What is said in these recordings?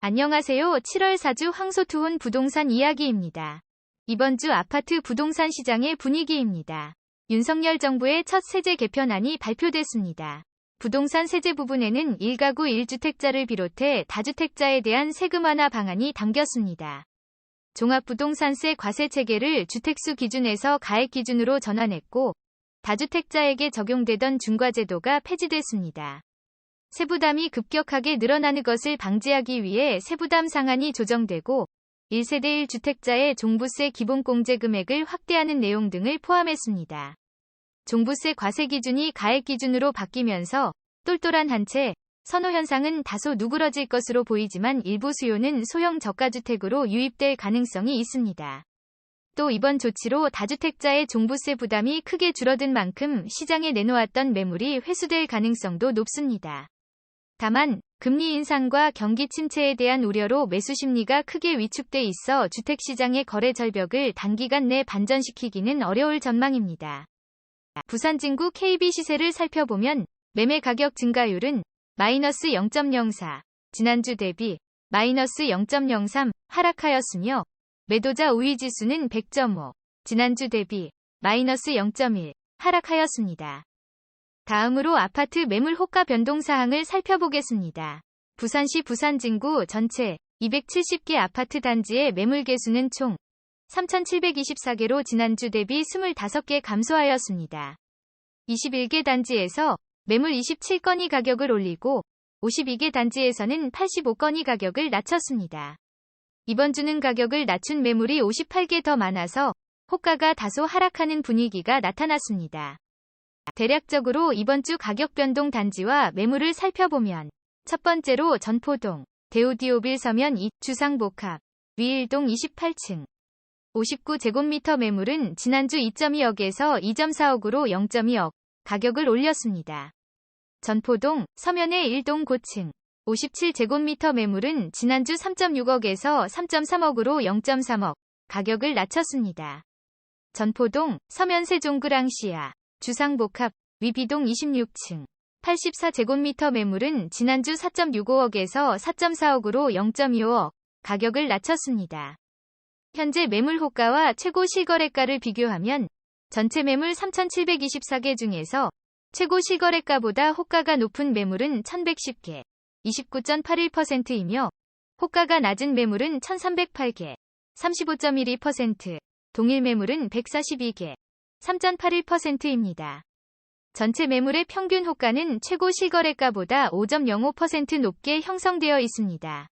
안녕하세요. 7월 4주 황소투혼 부동산 이야기입니다. 이번 주 아파트 부동산 시장의 분위기입니다. 윤석열 정부의 첫 세제 개편안이 발표됐습니다. 부동산 세제 부분에는 1가구 1주택자를 비롯해 다주택자에 대한 세금 완화 방안이 담겼습니다. 종합부동산세 과세 체계를 주택수 기준에서 가액 기준으로 전환했고, 다주택자에게 적용되던 중과제도가 폐지됐습니다. 세부담이 급격하게 늘어나는 것을 방지하기 위해 세부담 상한이 조정되고 1세대 1주택자의 종부세 기본공제 금액을 확대하는 내용 등을 포함했습니다. 종부세 과세 기준이 가액 기준으로 바뀌면서 똘똘한 한 채 선호 현상은 다소 누그러질 것으로 보이지만 일부 수요는 소형 저가주택으로 유입될 가능성이 있습니다. 또 이번 조치로 다주택자의 종부세 부담이 크게 줄어든 만큼 시장에 내놓았던 매물이 회수될 가능성도 높습니다. 다만 금리 인상과 경기 침체에 대한 우려로 매수 심리가 크게 위축돼 있어 주택시장의 거래 절벽을 단기간 내 반전시키기는 어려울 전망입니다. 부산 진구 KB 시세를 살펴보면 매매 가격 증가율은 마이너스 0.04, 지난주 대비 마이너스 0.03 하락하였으며 매도자 우위 지수는 100.5, 지난주 대비 마이너스 0.1 하락하였습니다. 다음으로 아파트 매물 호가 변동 사항을 살펴보겠습니다. 부산시 부산진구 전체 270개 아파트 단지의 매물 개수는 총 3,724개로 지난주 대비 25개 감소하였습니다. 21개 단지에서 매물 27건이 가격을 올리고 52개 단지에서는 85건이 가격을 낮췄습니다. 이번 주는 가격을 낮춘 매물이 58개 더 많아서 호가가 다소 하락하는 분위기가 나타났습니다. 대략적으로 이번 주 가격 변동 단지와 매물을 살펴보면 첫 번째로 전포동, 데오디오빌 서면 2 주상복합, 위일동 28층. 59제곱미터 매물은 지난주 2.2억에서 2.4억으로 0.2억 가격을 올렸습니다. 전포동, 서면의 1동 고층. 57제곱미터 매물은 지난주 3.6억에서 3.3억으로 0.3억 가격을 낮췄습니다. 전포동, 서면 세종그랑시아. 주상복합, 위비동 26층. 84제곱미터 매물은 지난주 4.65억에서 4.4억으로 0.25억 가격을 낮췄습니다. 현재 매물 호가와 최고 실거래가를 비교하면 전체 매물 3,724개 중에서 최고 실거래가보다 호가가 높은 매물은 1,110개, 29.81%이며 호가가 낮은 매물은 1,308개, 35.12%, 동일 매물은 142개, 3.81%입니다. 전체 매물의 평균 호가는 최고 실거래가보다 5.05% 높게 형성되어 있습니다.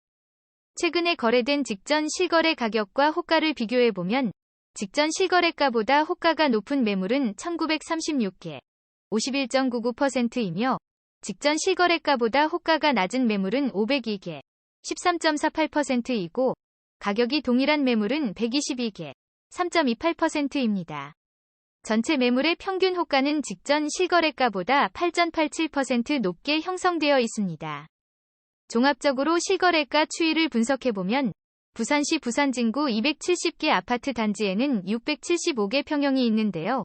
최근에 거래된 직전 실거래 가격과 호가를 비교해보면 직전 실거래가보다 호가가 높은 매물은 1936개, 51.99%이며 직전 실거래가보다 호가가 낮은 매물은 502개, 13.48%이고 가격이 동일한 매물은 122개, 3.28%입니다. 전체 매물의 평균 호가는 직전 실거래가보다 8.87% 높게 형성되어 있습니다. 종합적으로 실거래가 추이를 분석해보면 부산시 부산진구 270개 아파트 단지에는 675개 평형이 있는데요.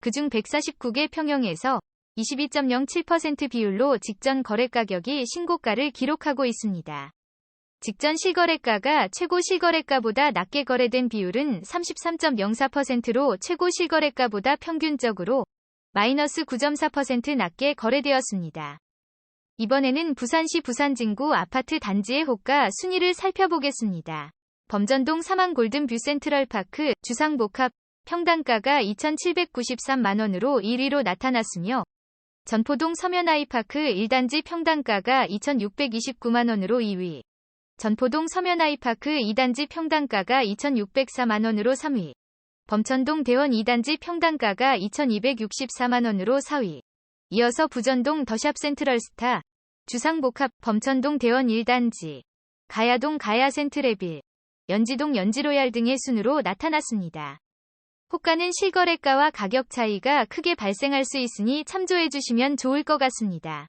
그중 149개 평형에서 22.07% 비율로 직전 거래 가격이 신고가를 기록하고 있습니다. 직전 실거래가가 최고 실거래가보다 낮게 거래된 비율은 33.04%로 최고 실거래가보다 평균적으로 마이너스 9.4% 낮게 거래되었습니다. 이번에는 부산시 부산진구 아파트 단지의 호가 순위를 살펴보겠습니다. 범전동 사망 골든뷰 센트럴파크 주상복합 평당가가 2,793만원으로 1위로 나타났으며 전포동 서면아이파크 1단지 평당가가 2,629만원으로 2위, 전포동 서면아이파크 2단지 평당가가 2,604만원으로 3위. 범천동 대원 2단지 평당가가 2,264만원으로 4위. 이어서 부전동 더샵 센트럴스타, 주상복합 범천동 대원 1단지, 가야동 가야 센트레빌, 연지동 연지로얄 등의 순으로 나타났습니다. 호가는 실거래가와 가격 차이가 크게 발생할 수 있으니 참조해 주시면 좋을 것 같습니다.